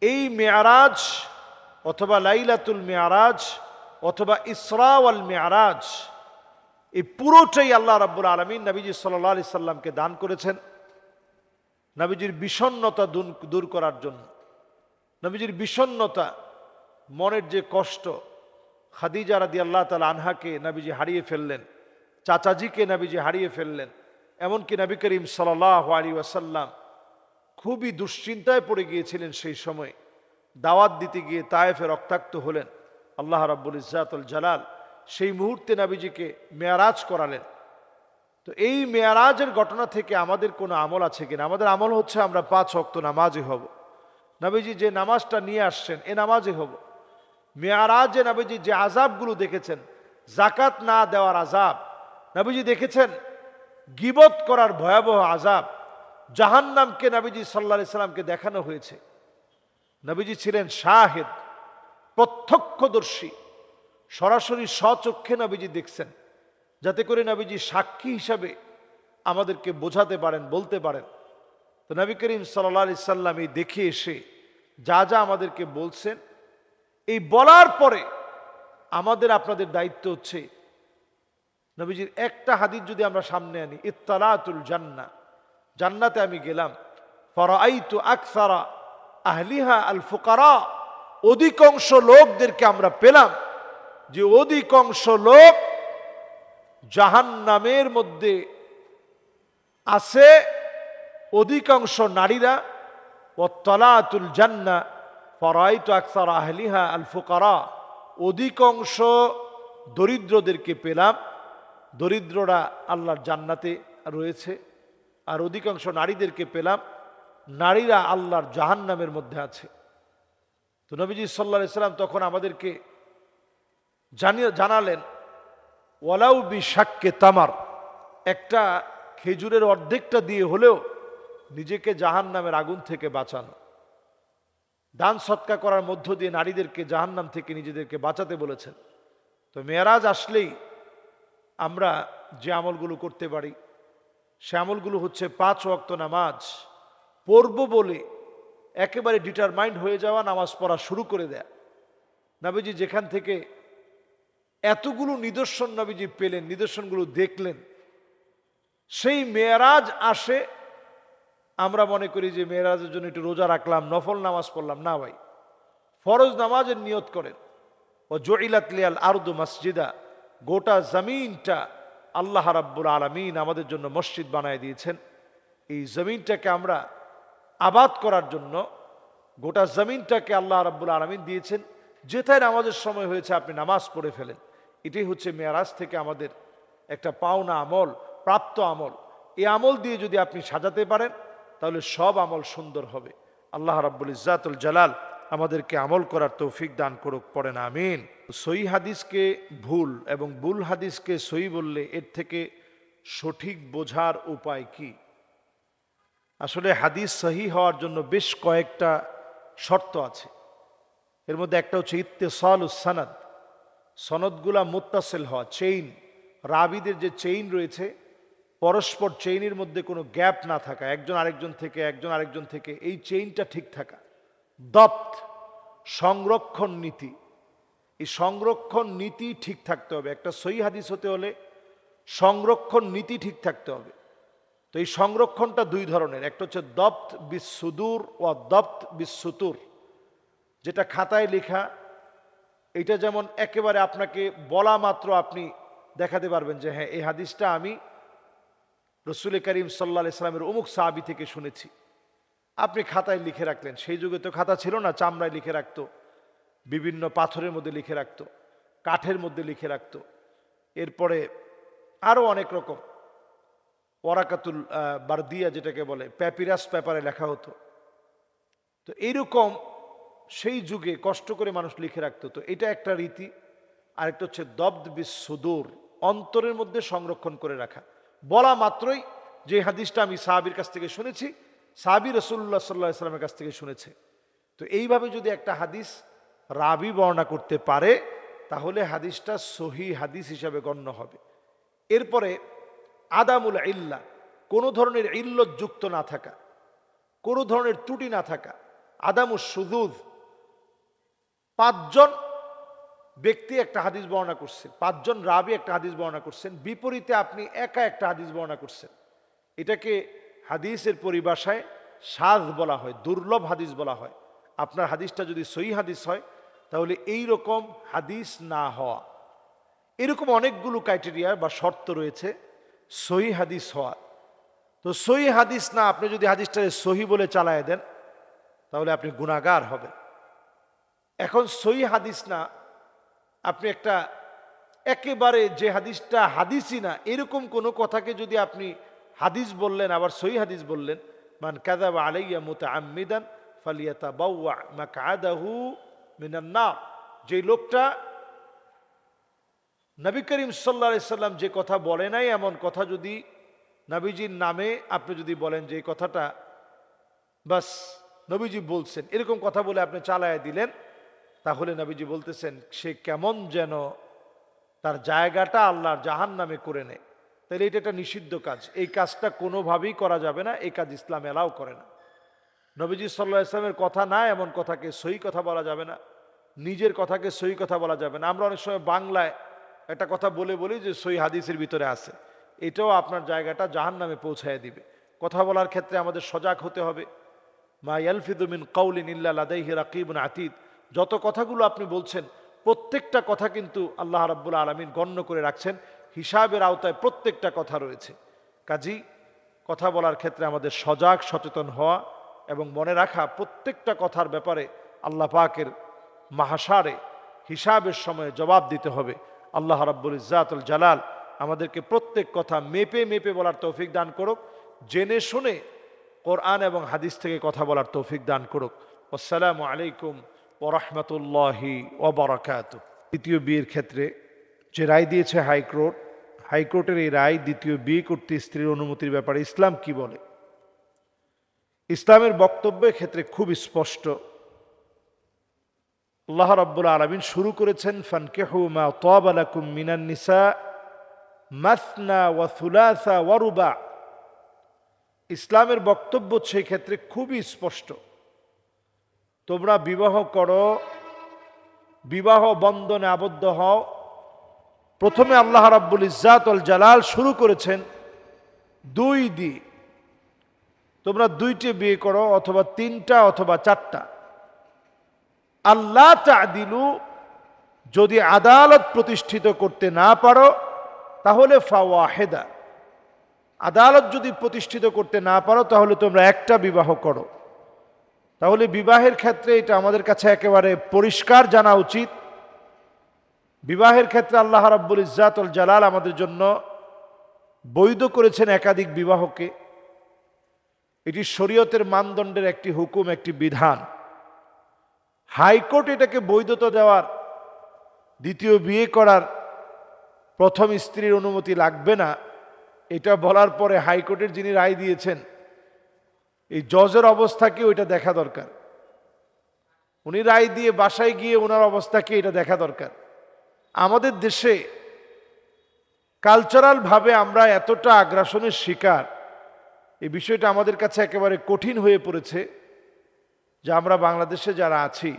এই মেয়ারাজ অথবা লাইলাতুল মেয়ারাজ অথবা ইসরাওয়াল মেয়ারাজ, এই পুরোটাই আল্লাহ রাব্বুল আলমিন নবীজি সাল্লাহ আলি সাল্লামকে দান করেছেন নবীজির বিষণ্নতা দূর- দূর করার জন্য। নবীজির বিষণ্নতা মনের যে কষ্ট, খাদিজা রাদি আল্লাহ তালা আনহাকে নবীজি হারিয়ে ফেললেন, চাচাজিকে নবীজি হারিয়ে ফেললেন, এমনকি নবী করিম সাল্লাহ আলী ওয়াসাল্লাম খুবই দুশ্চিন্তায় পড়ে গিয়েছিলেন সেই সময়। দাওয়াত দিতে গিয়ে তায়েফে রক্তাক্ত হলেন আল্লাহ রাব্বুল ইজাতুল জালাল। সেই মুহূর্তে নাবিজিকে মেয়ারাজ করালেন। তো এই মেয়ারাজের ঘটনা থেকে আমাদের কোনো আমল আছে কিনা? আমাদের আমল হচ্ছে আমরা পাঁচ অক্ত নামাজে হব। নাবিজি যে নামাজটা নিয়ে আসছেন, এ নামাজে হব। মেয়ারাজে নাবিজি যে আজাবগুলো দেখেছেন জাকাত না দেওয়ার আজাব নাবিজি দেখেছেন, গিবত করার ভয়াবহ আজাব জাহান্নামকে নাবিজি সাল্লা সাল্লামকে দেখানো হয়েছে। নবীজি ছিলেন শাহেদ, প্রত্যক্ষদর্শী। সরাসরি স্বচক্ষে নবীজি দেখছেন, যাতে করে নবীজি সাক্ষী হিসাবে আমাদেরকে বোঝাতে পারেন, বলতে পারেন। তো নবী করিম সাল্লা সাল্লাম এই দেখে এসে যা যা আমাদেরকে বলছেন, এই বলার পরে আমাদের আপনাদের দায়িত্ব হচ্ছে, নবীজির একটা হাদিস যদি আমরা সামনে আনি, ইত্তালাতুল জান্না জান্নাতে আমি গেলাম। ফরাইতু আকসারা আহলিহা আল ফুকারা অধিকাংশ লোকদেরকে আমরা পেলাম। যে অধিকাংশ লোক জাহান্নামের মধ্যে আছে। অধিকাংশ নারীরা ও তলাতুল জান্না ফরাইতু আকসার আহলিহা আল ফুকারা অধিকাংশ দরিদ্রদেরকে পেলাম। দরিদ্ররা আল্লাহর জান্নাতে রয়েছে। আর অধিকাংশ নারীদেরকে পেলাম, নারীরা আল্লাহর জাহান্নামের মধ্যে আছে। তো নবীজি সাল্লা সাল্লাম তখন আমাদেরকে জানিয়ে, জানালেন, ওয়ালাউ বি শাক্কে তামার একটা খেজুরের অর্ধেকটা দিয়ে হলেও নিজেকে জাহান্নামের আগুন থেকে বাঁচানো। দান সৎকা করার মধ্য দিয়ে নারীদেরকে জাহান্নাম থেকে নিজেদেরকে বাঁচাতে বলেছেন। তো মেয়ারাজ আসলেই আমরা যে আমলগুলো করতে পারি সে আমলগুলো হচ্ছে পাঁচ ওয়াক্ত নামাজ, পড়ব বলে একেবারে ডিটারমাইন্ড হয়ে যাওয়া নামাজ পড়া শুরু করে দেয়া। নাবিজি যেখান থেকে এতগুলো নিদর্শন নাবিজি পেলেন, নিদর্শনগুলো দেখলেন, সেই মেয়ারাজ আসে, আমরা মনে করি যে মেয়েরাজের জন্য একটু রোজা রাখলাম, নফল নামাজ পড়লাম, না ভাই। ফরজ নামাজের নিয়ত করেন। ও জইলাতলিয়াল আরদু মসজিদা, গোটা জমিনটা আল্লাহ রাব্বুল আলমিন আমাদের জন্য মসজিদ বানায় দিয়েছেন। এই জমিনটাকে আমরা আবাদ করার জন্য গোটা জমিনটাকে আল্লাহ রাব্বুল আলমিন দিয়েছেন। যেথায় নামাজের সময় হয়েছে আপনি নামাজ পড়ে ফেলেন। এটাই হচ্ছে মেয়ারাজ থেকে আমাদের একটা পাওনা আমল, প্রাপ্ত আমল। এই আমল দিয়ে যদি আপনি সাজাতে পারেন, তাহলে সব আমল সুন্দর হবে। আল্লাহ রাব্বুল ইজাতুল জালাল আমাদেরকে আমল করার তৌফিক দান করুক, পড়েন, আমিন। সই হাদিসকে ভুল এবং ভুল হাদিসকে সই বললে এর থেকে সঠিক বোঝার উপায় কি? আসলে হাদিস সহি হওয়ার জন্য বেশ কয়েকটা শর্ত আছে। এর মধ্যে একটা হচ্ছে ইত্তেসাল সানাদ। সনদগুলা মুত্তাসেল হওয়া চেইন রাবিদের যে চেইন রয়েছে, পরস্পর চেইনের মধ্যে কোনো গ্যাপ না থাকা, একজন আরেকজন থেকে, একজন আরেকজন থেকে, এই চেইনটা ঠিক থাকা। দপ্ত, সংরক্ষণ নীতি। এই সংরক্ষণ নীতি ঠিক থাকতে হবে। একটা সই হাদিস হতে হলে সংরক্ষণ নীতি ঠিক থাকতে হবে। তো এই সংরক্ষণটা দুই ধরনের। একটা হচ্ছে দপ্ত বিশ্বদূর ও দপ্ত বিশ্বতুর যেটা খাতায় লেখা এটা যেমন একেবারে আপনাকে বলা মাত্র আপনি দেখাতে পারবেন যে হ্যাঁ এই হাদিসটা আমি রসুল করিম সাল্লা ইসলামের অমুক সাহাবি থেকে শুনেছি। আপনি খাতায় লিখে রাখলেন। সেই যুগে তো খাতা ছিল না, চামড়ায় লিখে রাখতো। বিভিন্ন পাথরের মধ্যে লিখে রাখতো। কাঠের মধ্যে লিখে রাখতো। এরপরে আরও অনেক রকম। ওরাকাতুল বারদিয়া যেটাকে বলে, প্যাপিরাস পেপারে লেখা হতো। তো এইরকম সেই যুগে কষ্ট করে মানুষ লিখে রাখতো। তো এটা একটা রীতি। আরেকটা হচ্ছে দব্দ বিশ্বদূর অন্তরের মধ্যে সংরক্ষণ করে রাখা। বলা মাত্রই যে হাদিসটা আমি সাহাবির কাছ থেকে শুনেছি সাহাবি রসুল্লাহ সাল্লাহ ইসলামের কাছ থেকে শুনেছে। তো এইভাবে যদি একটা হাদিস রাবি বর্ণনা করতে পারে, তাহলে হাদিসটা সহি হাদিস হিসাবে গণ্য হবে। এরপরে আদামুল ইল্লা, কোনো ধরনের ইল্লত যুক্ত না থাকা, কোনো ধরনের ত্রুটি না থাকা, আদামুস সুদুদ পাঁচজন ব্যক্তি একটা হাদিস বর্ণনা করছেন, পাঁচজন রাবি একটা হাদিস বর্ণনা করছেন, বিপরীতে আপনি একা একটা হাদিস বর্ণনা করছেন। এটাকে হাদিসের পরিভাষায় সাজ বলা হয়, দুর্লভ হাদিস বলা হয়। আপনার হাদিসটা যদি সই হাদিস হয়, তাহলে এই রকম হাদিস না হওয়া। এরকম অনেকগুলো ক্রাইটেরিয়া বা শর্ত রয়েছে সই হাদিস হওয়ার। তো সই হাদিস না, আপনি যদি হাদিসটাকে সহি বলে চালায় দেন, তাহলে আপনি গুণাগার হবেন। এখন সই হাদিস না, আপনি একটা একেবারে যে হাদিসটা হাদিসই না, এরকম কোনো কথাকে যদি আপনি হাদিস বললেন, আবার সই হাদিস বললেন, মান কাদাব আলাইয়া মুতা আমিদান ফালিয়াতা বাউয়া মাকাদাহু মিনান্না যে লোকটা নবী করিম সাল্লা সাল্লাম যে কথা বলে নাই, এমন কথা যদি নবীজির নামে আপনি যদি বলেন যে কথাটা, বাস নবীজি বলছেন, এরকম কথা বলে আপনি চালায় দিলেন, তাহলে নবীজি বলতেছেন, সে কেমন যেন তার জায়গাটা আল্লাহর জাহান নামে করে নেয়। তাহলে এটা একটা নিষিদ্ধ কাজ। এই কাজটা কোনোভাবেই করা যাবে না, এই কাজ ইসলাম এলাও করে না। নবীজি সাল্লাহ ইসলামের কথা না, এমন কথাকে সই কথা বলা যাবে না। নিজের কথাকে সই কথা বলা যাবে না। আমরা অনেক সময় বাংলায় একটা কথা বলে বলি যে সই হাদিসের ভিতরে আছে। এটাও আপনার জায়গাটা জাহান নামে পৌঁছায় দিবে। কথা বলার ক্ষেত্রে আমাদের সজাগ হতে হবে। মা ইয়ালফিদুমিন কৌলিন ইল্লা লাদাইহি রাকিবুন আতিদ। যত কথাগুলো আপনি বলছেন, প্রত্যেকটা কথা কিন্তু আল্লাহ রাব্বুল আলমিন গণ্য করে রাখছেন। হিসাবের আওতায় প্রত্যেকটা কথা রয়েছে। কাজী, কথা বলার ক্ষেত্রে আমাদের সজাগ, সচেতন হওয়া এবং মনে রাখা প্রত্যেকটা কথার ব্যাপারে আল্লাহ পাকের মাহাসারে হিসাবের সময় জবাব দিতে হবে। আল্লাহ রাব্বুল ইজাতুল জালাল আমাদেরকে প্রত্যেক কথা মেপে মেপে বলার তৌফিক দান করুক। জেনে শুনে কোরআন এবং হাদিস থেকে কথা বলার তৌফিক দান করুক। আসসালামু আলাইকুম ওরহমতুল্লাহি ওবরাকাত দ্বিতীয় বিয়ের ক্ষেত্রে যে রায় দিয়েছে হাইকোর্ট, হাইকোর্টের এই রায় দ্বিতীয় বিয়ে করতে স্ত্রীর অনুমতির ব্যাপারে ইসলাম কি বলে? ইসলামের বক্তব্যের ক্ষেত্রে খুব স্পষ্ট। আল্লাহ রাব্বুল আলমিন শুরু করেছেন, ফানকেহু মা তাবালাকুম মিনান নিসা মাসনা ওয়া সুলাসা ওয়ারুবা ইসলামের বক্তব্য সেই ক্ষেত্রে খুবই স্পষ্ট। তোমরা বিবাহ করো, বিবাহ বন্ধনে আবদ্ধ হও প্রথমে আল্লাহ রাব্বুল ইজাতল জালাল শুরু করেছেন দুই দিয়ে। তোমরা দুইটি বিয়ে করো অথবা তিনটা অথবা চারটা। আল্লাহ দিলু যদি আদালত প্রতিষ্ঠিত করতে না পারো, তাহলে ফাওয়াহেদা। আদালত যদি প্রতিষ্ঠিত করতে না পারো, তাহলে তোমরা একটা বিবাহ করো। তাহলে বিবাহের ক্ষেত্রে এটা আমাদের কাছে একেবারে পরিষ্কার জানা উচিত। বিবাহের ক্ষেত্রে আল্লাহ রাব্বুল ইজাতুল জালাল আমাদের জন্য বৈধ করেছেন একাধিক বিবাহকে। এটি শরীয়তের মানদণ্ডের একটি হুকুম, একটি বিধান। হাইকোর্ট এটাকে বৈধতা দেওয়ার, দ্বিতীয় বিয়ে করার প্রথম স্ত্রীর অনুমতি লাগবে না। এটা বলার পরে হাইকোর্টের যিনি রায় দিয়েছেন, এই জজের অবস্থাকে ওইটা দেখা দরকার। উনি রায় দিয়ে বাসায় গিয়ে ওনার অবস্থাকে এটা দেখা দরকার। আমাদের দেশে কালচারালভাবে আমরা এতটা আগ্রাসনের শিকার এই বিষয়টা আমাদের কাছে একেবারে কঠিন হয়ে পড়েছে যে আমরা বাংলাদেশে যারা আছি,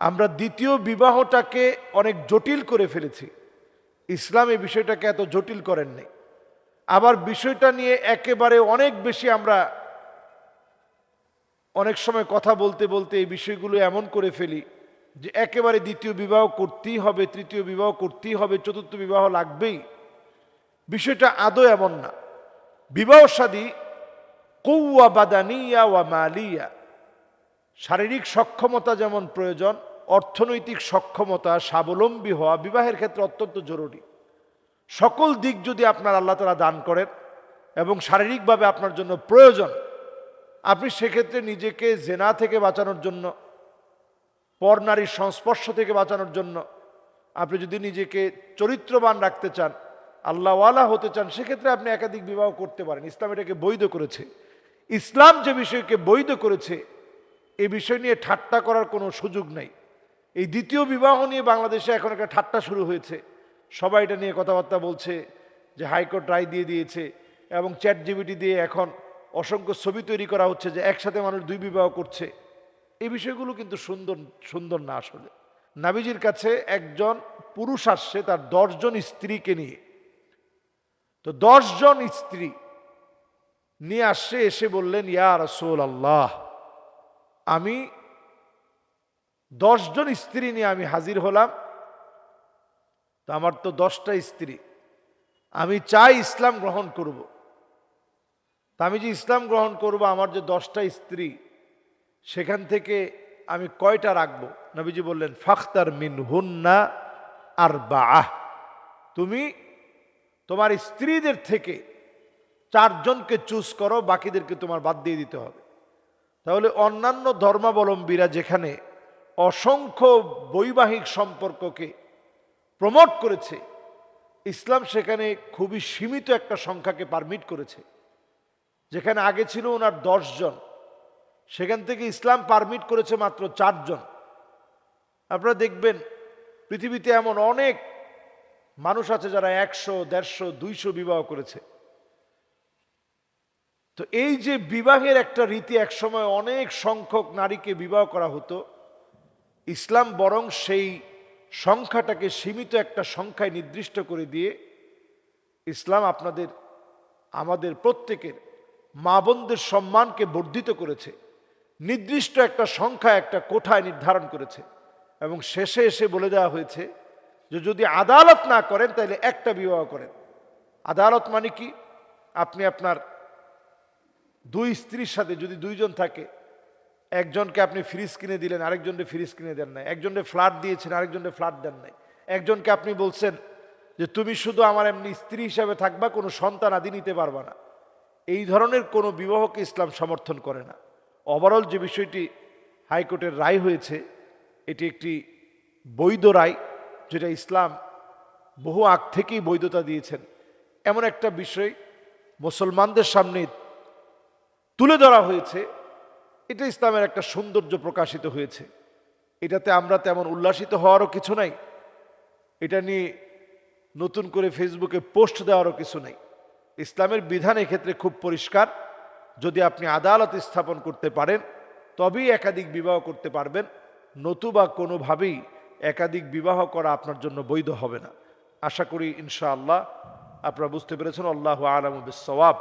আমরা দ্বিতীয় বিবাহটাকে অনেক জটিল করে ফেলেছি। ইসলাম এই বিষয়টাকে এত জটিল করেননি আবার বিষয়টা নিয়ে একেবারে অনেক বেশি আমরা অনেক সময় কথা বলতে বলতে এই বিষয়গুলো এমন করে ফেলি যে একেবারে দ্বিতীয় বিবাহ করতেই হবে, তৃতীয় বিবাহ করতেই হবে, চতুর্থ বিবাহ লাগবেই। বিষয়টা আদৌ এমন না। বিবাহ সাদী কৌয়া বাদানিয়া ওয়া মালিয়া। শারীরিক সক্ষমতা যেমন প্রয়োজন, অর্থনৈতিক সক্ষমতা স্বাবলম্বী হওয়া বিবাহের ক্ষেত্রে অত্যন্ত জরুরি। সকল দিক যদি আপনার আল্লাহ তালা দান করেন এবং শারীরিকভাবে আপনার জন্য প্রয়োজন, আপনি সেক্ষেত্রে নিজেকে জেনা থেকে বাঁচানোর জন্য পর নারীর সংস্পর্শ থেকে বাঁচানোর জন্য আপনি যদি নিজেকে চরিত্রবান রাখতে চান, আল্লাহওয়ালা হতে চান, সেক্ষেত্রে আপনি একাধিক বিবাহ করতে পারেন। ইসলাম এটাকে বৈধ করেছে। ইসলাম যে বিষয়কে বৈধ করেছে, এ বিষয় নিয়ে ঠাট্টা করার কোনো সুযোগ নেই। এই দ্বিতীয় বিবাহ নিয়ে বাংলাদেশে এখন একটা ঠাট্টা শুরু হয়েছে। সবাই এটা নিয়ে কথাবার্তা বলছে যে হাইকোর্ট রায় দিয়ে দিয়েছে এবং চ্যাট জিবিটি দিয়ে এখন অসংখ্য ছবি তৈরি করা হচ্ছে যে একসাথে মানুষ দুই বিবাহ করছে। এই বিষয়গুলো কিন্তু সুন্দর সুন্দর না আসলে। নাবিজির কাছে একজন পুরুষ আসছে, তার দশজন স্ত্রীকে নিয়ে। তো দশজন স্ত্রী নিয়ে আসছে, এসে বললেন, ইয়া রসোল আল্লাহ আমি দশজন স্ত্রী নিয়ে আমি হাজির হলাম। তো আমার তো দশটা স্ত্রী। আমি চাই ইসলাম গ্রহণ করব। তা আমি যে ইসলাম গ্রহণ করব, আমার যে দশটা স্ত্রী সেখান থেকে আমি কয়টা রাখব? নবীজি বললেন, ফাখতার মিন হুন্না আর বাহ তুমি তোমার স্ত্রীদের থেকে চারজনকে চুজ করো, বাকিদেরকে তোমার বাদ দিয়ে দিতে হবে। তাহলে অন্যান্য ধর্মাবলম্বীরা যেখানে অসংখ্য বৈবাহিক সম্পর্ককে প্রমোট করেছে, ইসলাম সেখানে খুবই সীমিত একটা সংখ্যাকে পারমিট করেছে। যেখানে আগে ছিল ওনার জন সেখান থেকে ইসলাম পারমিট করেছে মাত্র চারজন। আপনারা দেখবেন পৃথিবীতে এমন অনেক মানুষ আছে যারা একশো, দেড়শো, দুইশো বিবাহ করেছে। তো এই যে বিবাহের একটা রীতি একসময় অনেক সংখ্যক নারীকে বিবাহ করা হতো, ইসলাম বরং সেই সংখ্যাটাকে সীমিত একটা সংখ্যায় নির্দিষ্ট করে দিয়ে ইসলাম আপনাদের, আমাদের প্রত্যেকের মা বোনদের সম্মানকে বর্ধিত করেছে। নির্দিষ্ট একটা সংখ্যা একটা কোঠায় নির্ধারণ করেছে। এবং শেষে এসে বলে দেওয়া হয়েছে যে যদি আদালত না করেন, তাহলে একটা বিবাহ করেন। আদালত মানে কি? আপনি আপনার দুই স্ত্রীর সাথে যদি দুইজন থাকে, একজনকে আপনি ফ্রিজ কিনে দিলেন, আরেকজনকে ফ্রিজ কিনে দেন নাই। একজনকে ফ্ল্যাট দিয়েছেন, আরেকজনকে ফ্ল্যাট দেন নাই। একজনকে আপনি বলছেন যে তুমি শুধু আমার এমনি স্ত্রী হিসাবে থাকবা, কোনো সন্তান আদি নিতে পারবা না। এই ধরনের কোনো বিবাহকে ইসলাম সমর্থন করে না। ওভারঅল যে বিষয়টি হাইকোর্টের রায় হয়েছে, এটি একটি বৈধ রায়, যেটা ইসলাম বহু আগ থেকেই বৈধতা দিয়েছেন। এমন একটা বিষয় মুসলমানদের সামনে তুলে ধরা হয়েছে, এটা ইসলামের একটা সৌন্দর্য প্রকাশিত হয়েছে। এটাতে আমরা তেমন উল্লাসিত হওয়ারও কিছু নাই, এটা নিয়ে নতুন করে ফেসবুকে পোস্ট দেওয়ারও কিছু নেই। ইসলামের বিধান এক্ষেত্রে খুব পরিষ্কার। যদি আপনি আদালত স্থাপন করতে পারেন, তবেই একাধিক বিবাহ করতে পারবেন। নতুবা কোনোভাবেই একাধিক বিবাহ করা আপনার জন্য বৈধ হবে না। আশা করি ইনশাআল্লাহ আপনারা বুঝতে পেরেছেন, আল্লাহ আলম বিসওয়াব